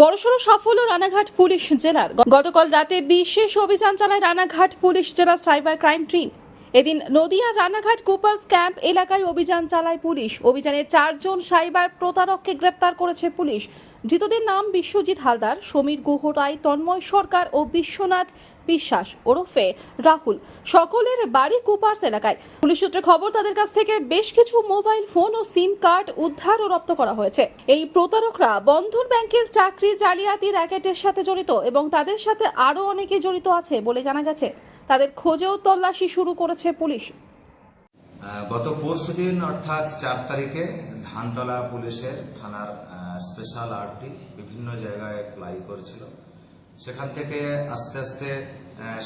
বড়সড় সাফল্য রানাঘাট পুলিশ জেলার। গতকাল রাতে বিশেষ অভিযান চালায় রানাঘাট পুলিশ জেলা সাইবার ক্রাইম টিম। এদিন নদিয়ার রানাঘাট কুপার্স ক্যাম্প এলাকায় অভিযান চালায় পুলিশ। অভিযানে চারজন সাইবার প্রতারককে গ্রেপ্তার করেছে পুলিশ। ধৃতদের নাম বিশ্বজিৎ হালদার, সমীর গুহ রায়, তন্ময় সরকার ও বিশ্বনাথ বিশ্বাস ওরফে রাহুল। সকলের বাড়ি কুপার্স এলাকায়। পুলিশ সূত্রে খবর, তাদের কাছ থেকে বেশ কিছু মোবাইল ফোন ও সিম কার্ড উদ্ধার ও রপ্ত করা হয়েছে। এই প্রতারকরা বন্ধন ব্যাংকের চাকরি জালিয়াতি র্যাকেটের সাথে জড়িত এবং তাদের সাথে আরও অনেকে জড়িত আছে বলে জানা গেছে। তাদের খোঁজেও তল্লাশি শুরু করেছে পুলিশ। গত পরশু দিন, অর্থাৎ চার তারিখে, ধানতলা পুলিশের থানার স্পেশাল আর্টটি বিভিন্ন জায়গায় ফ্লাই করেছিল। সেখান থেকে আস্তে আস্তে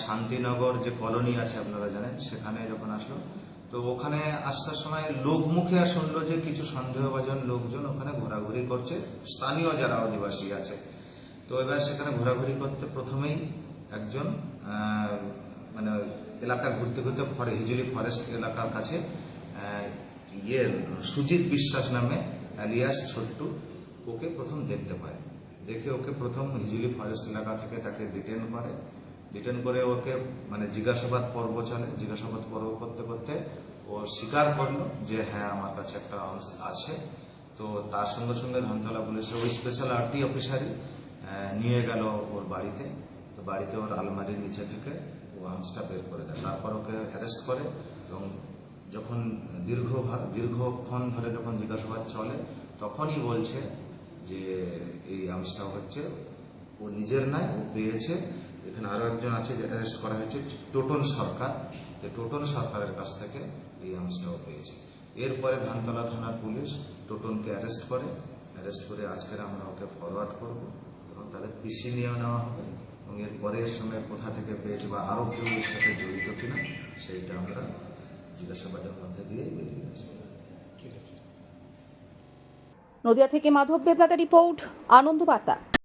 শান্তিনগর যে কলোনি আছে আপনারা জানেন, সেখানে যখন আসলো, তো ওখানে আসার সময় লোকমুখে শুনলো যে কিছু সন্দেহভাজন লোকজন ওখানে ঘোরাঘুরি করছে, স্থানীয় যারা অধিবাসী আছে। তো এবার সেখানে ঘোরাঘুরি করতে প্রথমেই একজন মানে এলাকা ঘুরতে ঘুরতে ফরে, হিজুলি ফরেস্ট এলাকার কাছে ইয়ে সুজিত বিশ্বাস নামে অ্যালিয়াস ছোট্টু ওকে প্রথম দেখতে পায়। দেখে ওকে প্রথম হিজুলি ফরেস্ট এলাকা থেকে তাকে ডিটেন করে। ডিটেন করে ওকে মানে জিজ্ঞাসাবাদ পর্ব চলে। জিজ্ঞাসাবাদ পর্ব করতে করতে ও স্বীকার করল যে হ্যাঁ আমার কাছে একটা আর্মস আছে। তো তার সঙ্গে সঙ্গে ধানতলা পুলিশের ওই স্পেশাল আরটি অফিসারই নিয়ে গেল ওর বাড়িতে। তো বাড়িতে ওর আলমারির নিচে থেকে ও আর্মসটা বের করে দেয়। তারপর ওকে অ্যারেস্ট করে এবং যখন দীর্ঘ দীর্ঘক্ষণ ধরে যখন জিজ্ঞাসাবাদ চলে, তখনই বলছে যে এই আর্মসটা হচ্ছে, ও নিজের নয় ও পেয়েছে। এখানে আরও একজন আছে যে অ্যারেস্ট করা হয়েছে, টোটন সরকার। যে টোটন সরকারের কাছ থেকে এই আর্মসটাও পেয়েছে। এরপরে ধানতলা থানার পুলিশ টোটনকে অ্যারেস্ট করে। অ্যারেস্ট করে আজকের আমরা ওকে ফরওয়ার্ড করব এবং তাদের পিসি নিয়ে নেওয়া হবে এবং এরপরে এর সঙ্গে কোথা থেকে পেয়েছে বা আরও কেউ এর সাথে জড়িত কিনা, সেইটা আমরা জিজ্ঞাসাবাদের মধ্যে দিয়ে বেরিয়ে আসব। নদিয়া থেকে মাধব দেবনাথের রিপোর্ট আনন্দ বার্তা